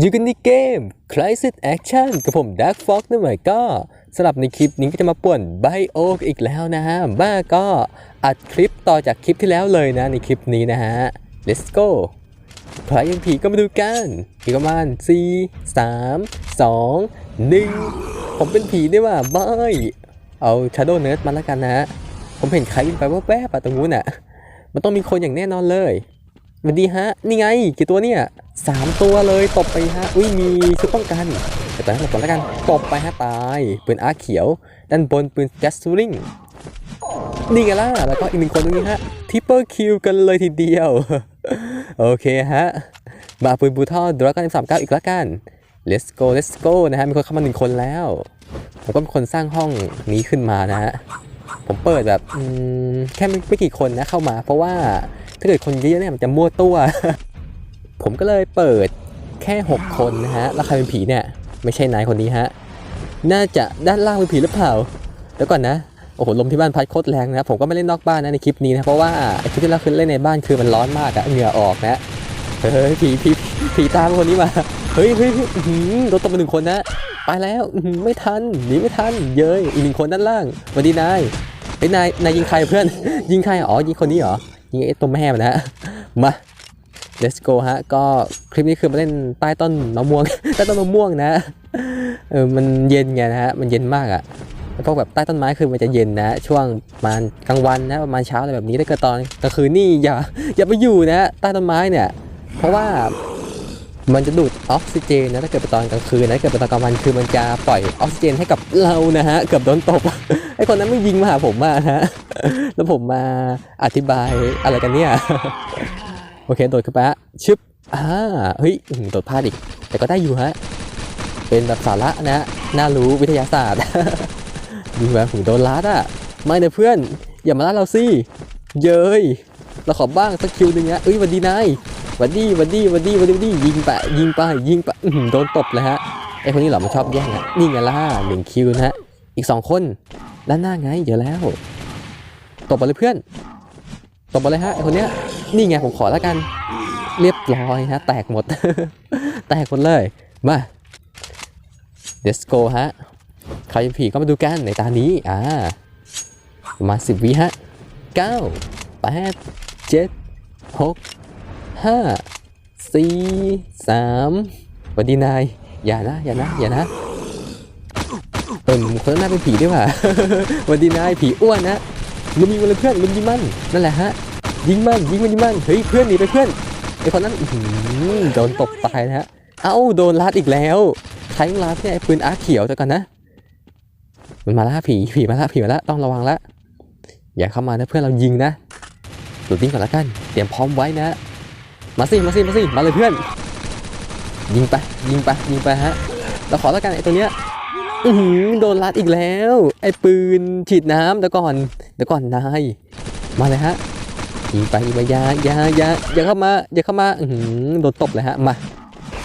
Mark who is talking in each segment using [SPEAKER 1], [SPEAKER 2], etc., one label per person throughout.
[SPEAKER 1] อยู่กันในเกม Crisis Action กับผม Dark Fox นั่นหมายก็สำหรับในคลิปนี้ก็จะมาป่วนไบโออีกแล้วนะฮะ บ้าก็อัดคลิปต่อจากคลิปที่แล้วเลยนะในคลิปนี้นะฮะ let's go ใครยังผีก็มาดูกันอีกประมาณ4 3 2 1 ผมเป็นผีได้ว่าบายเอา Shadow Nerd มาแล้วกันนะฮะ ผมเห็นใครวิ่งไปว่าแวบๆอะตรงนู้นอะมันต้องมีคนอย่างแน่นอนเลย สวัสดีฮะ นี่ไง กี่ตัวเนี่ยสามตัวเลยตบไปฮะ อุ้ยมีชุดป้องกันแต่ตอนนั้หลบก่อนแล้วกัน ตบไปฮะตาย ปืนอาร์เขียว ด้านบนปืนแก๊สซูริงนี่ไงล่ะ แล้วก็อีกหนึ่งคนตรงนี้ฮะ ทิปเปอร์คิวกันเลยทีเดียว โอเคฮะ มาปืนบูทอดราก้อนสามเก้าอีกแล้วกัน let's go let's go นะฮะ มีคนเข้ามาหนึ่งคนแล้วผมก็เป็นคนสร้างห้องนี้ขึ้นมานะฮะ ผมเปิดแบบแค่ไม่กี่คนนะเข้ามาเพราะว่า ถ้าเกิดคนเยอะๆเนี่ยมันจะมั่วตัว ผมก็เลยเปิดแค่ 6 คนนะฮะ แล้วใครเป็นผีเนี่ย ไม่ใช่นายคนนี้ฮะ น่าจะด้านล่างเป็นผีหรือเปล่า แล้วก่อนนะ โอ้โห ลมที่บ้านพัดโคตรแรงนะ ผมก็ไม่เล่นนอกบ้านนะในคลิปนี้นะ เพราะว่าไอคลิปที่เราคือเล่นในบ้านคือมันร้อนมากอะเหงื่อออกนะ เฮ้ย ผีผีผีตามคนนี้มา เฮ้ยเฮ้ยเฮ้ยอื้อหือโดนตบไปหนึ่งคนนะ ไปแล้วไม่ทัน หนีไม่ทัน เย้ยอีกหนึ่งคนด้านล่างสวัสดีนายไอ้ยนาย นายยิงใครเพื่อน ยิงใคร อ๋อ ยิงคนนี้เหรอ ยิงไอ้ตัวแม่มันนะมา let's go ฮะ ก็คลิปนี้คือมาเล่นใต้ต้นมะม่วง ใต้ต้นมะม่วงนะเออมันเย็นไงนะฮะ มันเย็นมากอะแล้วพวกแบบใต้ต้นไม้คือมันจะเย็นนะ ช่วงประมาณกลางวันนะประมาณเช้าอะไรแบบนี้ถ้าเกิดตอนกลางคืนนี่อย่าอย่าไปอยู่นะใต้ต้นไม้เนี่ย เพราะว่า มันจะดูดออกซิเจนนะถ้าเกิดเป็นตอนกลางคืนนะถ้าเกิดเป็นตอนกลางวันคือมันจะปล่อยออกซิเจนให้กับเรานะฮะเกือบโดนตบไอคนนั้นไม่ยิงมาหาผมมาฮะแล้วผมมาอธิบายอะไรกันเนี่ยโอเคโดดขึ้นไปฮะชึบอ่าเฮ้ยโดดพลาดอีก แต่ก็ได้อยู่ฮะเป็นแบบสาระนะน่ารู้วิทยาศาสตร์ดูแบบผมโดนลัดอะไม่นะเพื่อนอย่ามาลัดเราสิเย้ยเราขอบ้างสักคิวหนึ่งนะเอ้ยวันดีนาย วันดีหวันดีหวันดีหวันดีหวันดียิงไปยิงไปยิงไปโดนตบเลยฮะไอคนนี้เหรอมันชอบแย่งอะนี่ไงล่ะหนึ่งคิวนะฮะอีกสองคนด้านหน้าไงเดี๋ยวแล้วตบไปเลยเพื่อนตบไปเลยฮะไอคนเนี้ยนี่ไงผมขอแล้วกัน เรียบร้อยฮะ แตกหมด แตกหมดเลยมา let's go ฮะใครเป็นผีก็มาดูกันในตานี้อ่ามาสิบวิฮะเก้าแปดเจ็ดหก ห้าสี่สามวัสดีนายอย่านะอย่านะอย่านะเออคนนั้นน่าเป็นผีด้วยว่ะวัสดีนายผีอ้วนนะลุมยิงมันเลยเพื่อนลุมยิงมันนั่นแหละฮะยิงมันยิงมันยิงมันเฮ้ยเพื่อนหนีไปเพื่อนไอคนนั้นโดนตบตายนะฮะเอ้าโดนลัดอีกแล้วใครต้องรับเนี่ยไอ้ปืนอาร์เขียวเดี๋ยวก่อนนะ มันมาแล้วผีผีมาแล้วผีมาแล้วต้องระวังละอย่าเข้ามานะเพื่อนเรายิงนะหลุดดิ้งก่อนละกัน เตรียมพร้อมไว้นะ มาสิมาสิมาสิมาเลยเพื่อน ยิงไปยิงไปยิงไปฮะเราขอละกันไอ้ตัวเนี้ยอือหือโดนลัดอีกแล้ว ไอ้ปืนฉีดน้ำเดี๋ยวก่อนเดี๋ยวก่อนนายมาเลยฮะยิงไปยิงไปยายายาอย่าเข้ามาอย่าเข้ามาอือหือโดนตบเลยฮะมา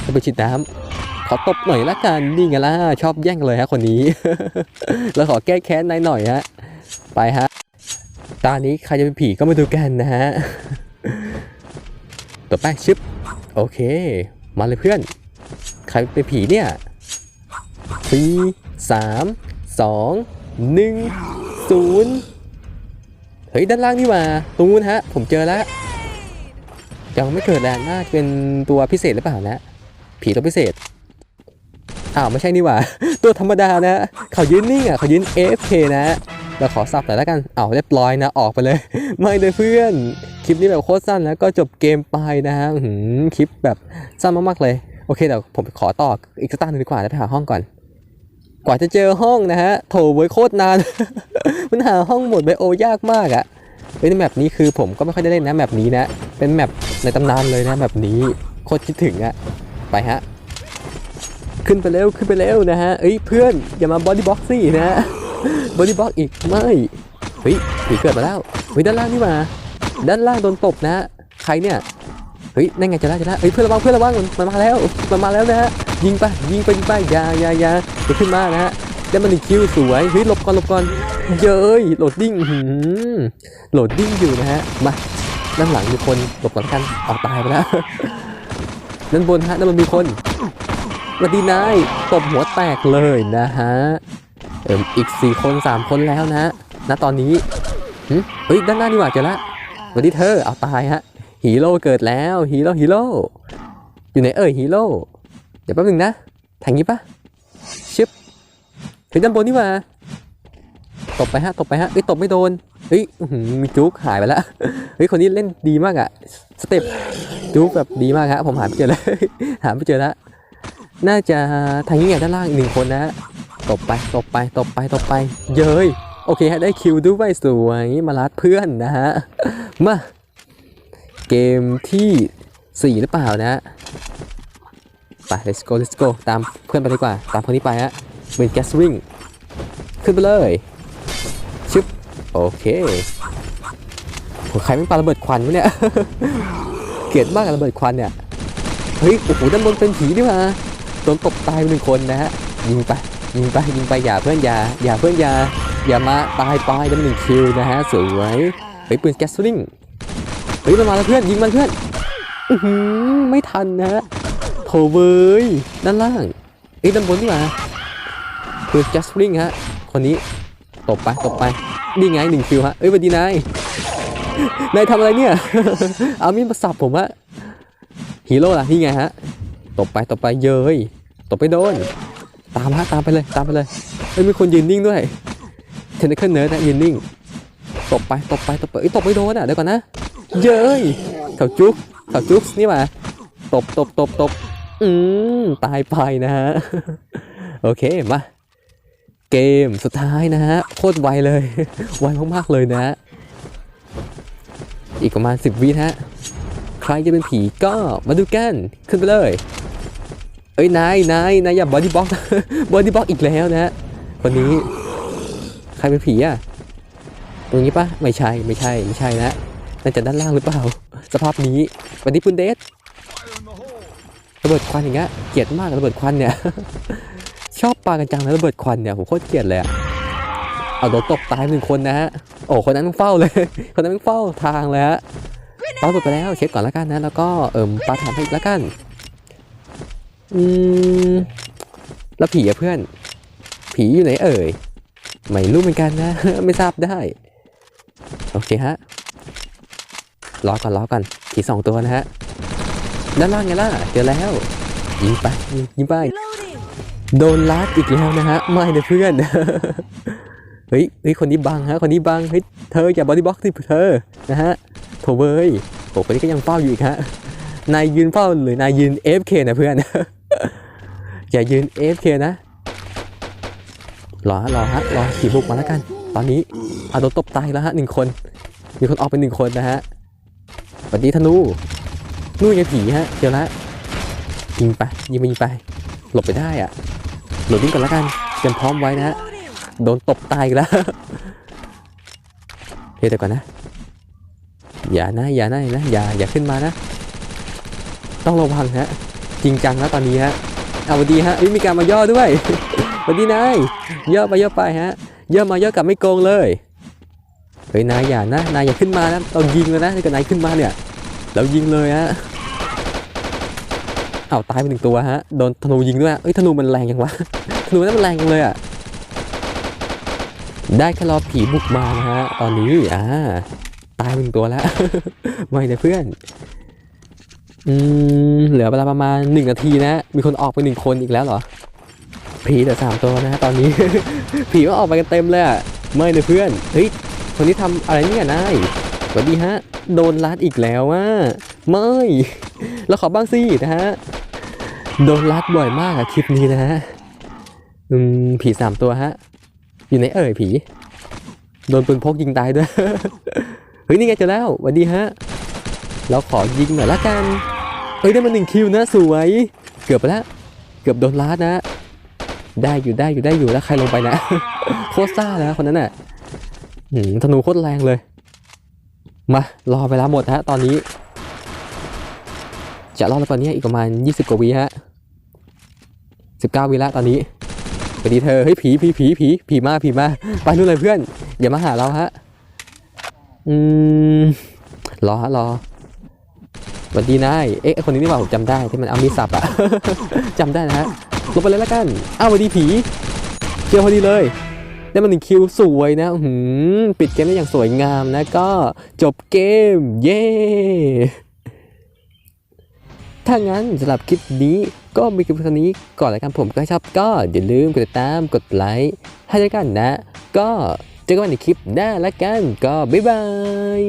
[SPEAKER 1] เอาไปฉีดน้ำขอตบหน่อยละกันนี่ไงล่ะชอบแย่งเลยฮะคนนี้แล้วขอแก้แค้นนายหน่อยฮะไปฮะตอนนี้ใครจะเป็นผีก็มาดูกันนะฮะ ต่อไปชึบโอเค มาเลยเพื่อน ใครเป็นผีเนี่ยสี่สามสองหนึ่งศูนย์เฮ้ยด้านล่างนี่หว่าตรงนู้นฮะ ผมเจอแล้วยังไม่เกิดแรงน่าจะเป็นตัวพิเศษหรือเปล่านะ ผีตัวพิเศษอ้าวไม่ใช่นี่หว่า ตัวธรรมดานะ เขายืนนิ่งอะเขายืน AFK นะ เราขอสับหน่ล้วกันเอ้าเรียบร้อยนะออกไปเลย ไม่เลยเพื่อน คลิปนี้แบบโคตรสั้นแล้วก็จบเกมไปนะฮะคลิปแบบสั้นมากๆเลย โอเคเดี๋ยวผมขอต่ออีกสักตั้งหนึงดีกว่าแล้วไปหาห้องก่อน กว่าจะเจอห้องนะฮะโถเว้ยโคตรนาน มันหาห้องหมดไบโอยากมากอะเฮ้ยในแมปนี้คือผมก็ไม่ค่อยได้เล่นนะแมปนี้นะ เป็นแมปในตำนานเลยนะแมปนี้โคตรคิดถึงอะไปฮะ ขึ้นไปเร็วขึ้นไปเร็วนะฮะเอ้ยเพื่อนอย่ามาบอดี้บ็อกซี่นะ บอดี้บ็อกอีกไม่เฮ้ยผีเกิดมาแล้วเฮ้ยด้านล่างนี่มา ด้านล่างโดนตบนะ ใครเนี่ยเฮ้ยนั่นไงจะได้จะได้เฮ้ยเพื่อนระวังเพื่อนระวังมันมาแล้วมันมาแล้วนะฮะยิงไปยิงไปยิงไปยายายาเดี๋ยวขึ้นมานะฮะได้มาหนึ่งคิวสวยเฮ้ยหลบก่อนหลบก่อนเย้ยโหลดดิ้งหือโหลดดิ้งอยู่นะฮะมาด้านหลังมีคนหลบก่อนกันออกตายไปแล้วด้านบนฮะด้านบนมีคนสวัสดีนายตบหัวแตกเลยนะฮะ เอิมอีก4คน3คนแล้วนะณตอนนี้หึเฮ้ยด้านหน้านี่หว่าเจอละสวัสดีเธอเอาตายฮะฮีโร่เกิดแล้วฮีโร่ฮีโร่อยู่ไหนเอ่ยฮีโร่เดี๋ยวแป๊บนึงนะทางนี้ปะชึบเฮ้ยด้านบนนี่หว่าตบไปฮะตบไปฮะเอ้ยตบไม่โดนเฮ้ยมีจุกหายไปแล้วเฮ้ยคนนี้เล่นดีมากอะสเต็ปจุกแบบดีมากครับผมหาไม่เจอเลยหาไม่เจอแล้วน่าจะทางนี้ไงด้านล่างอีกหนึ่งคนนะ ตบไปตบไปตบไปตบไป เย้ยโอเคฮะได้คิวด้วยสวยมาลัดเพื่อนนะฮะมาเกมที่สี่หรือเปล่านะไป let's go let's go ตามเพื่อนไปดีกว่า ตามคนนี้ไปฮะเป็นแกสริงขึ้นไปเลยชึบโอเคโหใครไม่ปาระเบิดควันวะเนี่ยเกลียดมากระเบิดควันเนี่ยเฮ้ยโอ้โหด้านบนเป็นผีนี่มาโดนตบตายไปหนึ่งคนนะฮะยิงไป ยิงไปยิงไปอย่าเพื่อนอย่าอย่าเพื่อนอย่าอย่ามาตายไปได้หนึ่งคิวนะฮะสวยเฮ้ยปืนแก๊สซิงเฮ้ยมันมาแล้วเพื่อนยิงมันเพื่อนอือหือไม่ทันนะฮะโถเว้ยด้านล่างเอ้ยด้านบนนี่มาปืนแก๊สซิงฮะคนนี้ตบไปตบไปนี่ไงหนึ่งคิวฮะเอ้ยวัสดีนายนายทำอะไรเนี่ยเอามีดมาสับผมฮะฮีโร่ล่ะนี่ไงฮะตบไปตบไปเย้ยตบไปโดน ตามฮะตามไปเลยตามไปเลยเอ้ยมีคนยืนนิ่งด้วยเทนนิคเนิร์ดนะยืนนิ่งตบไปตบไปตบไปเอ้ยตบไม่โดนอะเดี๋ยวก่อนนะเย้ยเขาจุ๊กเขาจุ๊กนี่มาตบตบตบตบอืมตายไปนะฮะโอเคมาเกมสุดท้ายนะฮะโคตรไวเลยไวมากๆเลยนะฮะอีกประมาณ 10 วินะฮะใครจะเป็นผีก็มาดูกันขึ้นไปเลย เอ้ยนายนายนายอย่าบอดี้บ็อกบอดี้บ็อกอีกแล้วนะฮะคนนี้ใครเป็นผีอะตรงนี้ปะไม่ใช่ไม่ใช่ไม่ใช่นะน่าจะด้านล่างหรือเปล่า สภาพนี้วันนี้ปุนเดสระเบิดควันอย่างเงี้ยเกลียดมากระเบิดควันเนี่ย ชอบปากันจังนะระเบิดควันเนี่ยผมโคตรเกลียดเลยอะเอาโดนตบตายหนึ่งคนนะฮะโอ้คนนั้นต้องเฝ้าเลย คนนั้นต้องเฝ้าทางเลยฮะปาหมดไปแล้วเช็คก่อนแล้วกันนะแล้วก็เอิ่มปาถามให้อีกแล้วกัน อืม แล้วผีอะเพื่อน ผีอยู่ไหนเอ่ย ไม่รู้เหมือนกันนะ ไม่ทราบได้ โอเคฮะรอก่อนรอก่อนผีสองตัวนะฮะ ด้านล่างไงล่ะ เจอแล้ว ยิงไป ยิงไป โดนลัดอีกแล้วนะฮะ ไม่นะเพื่อน เฮ้ย เฮ้ย คนนี้บังฮะ คนนี้บัง เฮ้ย เธออย่าบอดี้บ็อกซ์สิเธอ นะฮะ โถเว้ยโอ้คนนี้ก็ยังเฝ้าอยู่อีกฮะ นายยืนเฝ้าหรือนายยืน AFK นะเพื่อน อย่ายืน AFK นะรอฮะรอฮะรอขี่บุกมาแล้วกัน ตอนนี้อาโดนตบตายแล้วฮะหนึ่งคน มีคนออกไปหนึ่งคนนะฮะสวัสดีธนูนู่นไงผีฮะเดี๋ยวละยิงไปยิงไปยิงไป หลบไปได้อะหลบวิ่งก่อนแล้วกันเตรียมพร้อมไว้นะฮะโดนตบตายแล้วเฮ้ยเดี๋ยวก่อนนะอย่านะอย่านะนะอย่าอย่าขึ้นมานะ ต้องระวังฮะ จริงจังแล้วตอนนี้ฮะเอาวัสดีฮะเอ้ยมีการมาย่อด้วยวัสดีนายย่อไปย่อไปฮะย่อมาย่อกลับไม่โกงเลยเฮ้ยนายอย่านะนายอย่าขึ้นมานะต้องยิงเลยนะถ้าเกิดนายขึ้นมาเนี่ยเรายิงเลยฮะเอาตายไปหนึ่งตัวฮะโดนธนูยิงด้วยเอ้ยธนูมันแรงยังวะธนูนั้นมันแรงจังเลยอะได้แค่รอผีบุกมานะฮะตอนนี้อ่าตายไปหนึ่งตัวแล้วไม่นะเพื่อน อืมเหลือเวลาประมาณหนึ่งนาทีนะ มีคนออกไปหนึ่งคนอีกแล้วเหรอ ผีเหลือสามตัวนะตอนนี้ ผีก็ออกไปกันเต็มเลยอะไม่นะเพื่อน เฮ้ย คนนี้ทำอะไรเนี่ยนายสวัสดีฮะ โดนลัดอีกแล้วอะ ไม่ แล้วขอบ้างสินะฮะ โดนลัดบ่อยมากอะคลิปนี้นะฮะ อืม ผีสามตัวฮะ อยู่ไหนเอ่ยผี โดนปืนพกยิงตายด้วย เฮ้ยนี่ไงเจอแล้วสวัสดีฮะเราขอยิงหน่อยละกัน เฮ้ยได้มาหนึ่งคิวนะสวย เกือบไปแล้ว เกือบโดนลัดนะ ได้อยู่ได้อยู่ได้อยู่แล้วใครลงไปนะ โคตรซ่าแล้วคนนั้นน่ะธนูโคตรแรงเลย มารอเวลาหมดฮะตอนนี้ จะรอแล้วตอนนี้อีกประมาณ 20 กว่าวิฮะ19วิแล้วตอนนี้สวัสดีเธอเฮ้ยผีผีผีผีผีมาผีมาไปนู่นเลยเพื่อน อย่ามาหาเราฮะ อืมรอฮะรอ วัสดีนายเอ๊ะคนนี้นี่หว่าผมจำได้ที่มันเอามีดสับอะจำได้นะฮะลงไปเลยแล้วกันอ้าวสวัสดีผีเจอพอดีเลยได้มาหนึ่งคิวสวยนะหืมปิดเกมได้อย่างสวยงามนะก็จบเกม เย้ถ้างั้นสำหรับคลิปนี้ก็มีคลิปเท่านี้ก่อนแล้วกันผมก็ชอบก็อย่าลืมกดติดตามกดไลค์ให้ด้วยกันนะ ก็เจอกันใหม่ในคลิปหน้าแล้วกันก็บ๊ายบาย